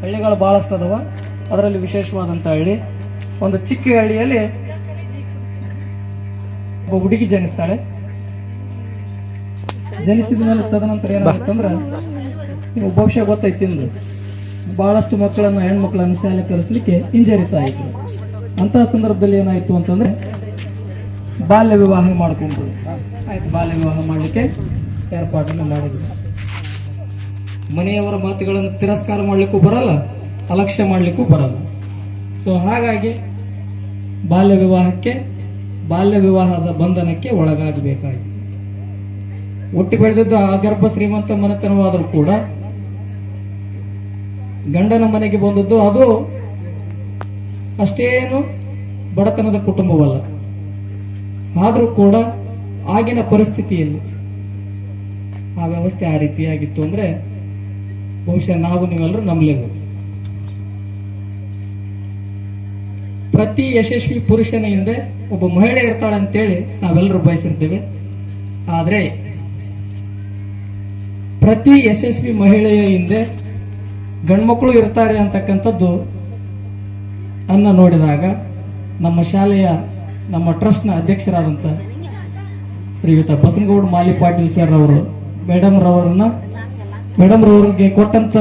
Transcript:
ಹಳ್ಳಿಗಳು ಬಹಳಷ್ಟು ಅದಾವ. ಅದರಲ್ಲಿ ವಿಶೇಷವಾದಂಥ ಹಳ್ಳಿ. ಒಂದು ಚಿಕ್ಕ ಹಳ್ಳಿಯಲ್ಲಿ ಒಬ್ಬ ಹುಡುಗಿ ಜನಿಸ್ತಾಳೆ. ಜನಿಸಿದ ಮೇಲೆ ತದನಂತರ ಏನಾಗುತ್ತಂದ್ರೆ ನಿಮಗೆ ಬಹುಶಃ ಗೊತ್ತೈತಿ ಭಾಳಷ್ಟು ಮಕ್ಕಳನ್ನ, ಹೆಣ್ಮಕ್ಳನ್ನ ಶಾಲೆ ಕಳಿಸ್ಲಿಕ್ಕೆ ಹಿಂಜರಿತಾ ಇತ್ತು ಅಂತಹ ಸಂದರ್ಭದಲ್ಲಿ ಏನಾಯ್ತು ಅಂತಂದ್ರೆ, ಬಾಲ್ಯ ವಿವಾಹ ಮಾಡ್ಕೊಂಡು ಆಯ್ತು, ಬಾಲ್ಯ ವಿವಾಹ ಮಾಡಲಿಕ್ಕೆ ಏರ್ಪಾಟನ್ನು ಮಾಡಿದ್ರು. ಮನೆಯವರ ಮಾತುಗಳನ್ನು ತಿರಸ್ಕಾರ ಮಾಡಲಿಕ್ಕೂ ಬರಲ್ಲ, ಅಲಕ್ಷ್ಯ ಮಾಡಲಿಕ್ಕೂ ಬರಲ್ಲ. ಸೊ ಹಾಗಾಗಿ ಬಾಲ್ಯ ವಿವಾಹಕ್ಕೆ, ಬಾಲ್ಯ ವಿವಾಹದ ಬಂಧನಕ್ಕೆ ಒಳಗಾಗಬೇಕಾಯಿತು. ಹುಟ್ಟಿ ಬೆಳೆದಿದ್ದು ಗರ್ಭ ಶ್ರೀಮಂತ ಮನೆತನವಾದರೂ ಕೂಡ ಗಂಡನ ಮನೆಗೆ ಬಂದದ್ದು ಅದು ಅಷ್ಟೇನು ಬಡತನದ ಕುಟುಂಬವಲ್ಲ. ಆದರೂ ಕೂಡ ಆಗಿನ ಪರಿಸ್ಥಿತಿಯಲ್ಲಿ ಆ ವ್ಯವಸ್ಥೆ ಆ ರೀತಿಯಾಗಿತ್ತು ಅಂದ್ರೆ ಬಹುಶಃ ನಾವು ನೀವೆಲ್ಲರೂ ನಂಬಲೇಬೇಕು. ಪ್ರತಿ ಯಶಸ್ವಿ ಪುರುಷನ ಹಿಂದೆ ಒಬ್ಬ ಮಹಿಳೆ ಇರ್ತಾಳೆ ಅಂತೇಳಿ ನಾವೆಲ್ಲರೂ ಬಯಸಿರ್ತೇವೆ. ಆದರೆ ಪ್ರತಿ ಯಶಸ್ವಿ ಮಹಿಳೆಯ ಹಿಂದೆ ಗಂಡ್ಮಕ್ಳು ಇರ್ತಾರೆ ಅಂತಕ್ಕಂಥದ್ದು ಅನ್ನ ನೋಡಿದಾಗ ನಮ್ಮ ಶಾಲೆಯ ನಮ್ಮ ಟ್ರಸ್ಟ್ನ ಅಧ್ಯಕ್ಷರಾದಂಥ ಶ್ರೀಯುತ ಬಸನಗೌಡ ಮಾಲಿ ಪಾಟೀಲ್ ಸರ್ ಅವರು, ಮೇಡಮ್ ರವರನ್ನ ಮೇಡಮ್ ರವರಿಗೆ ಕೊಟ್ಟಂತ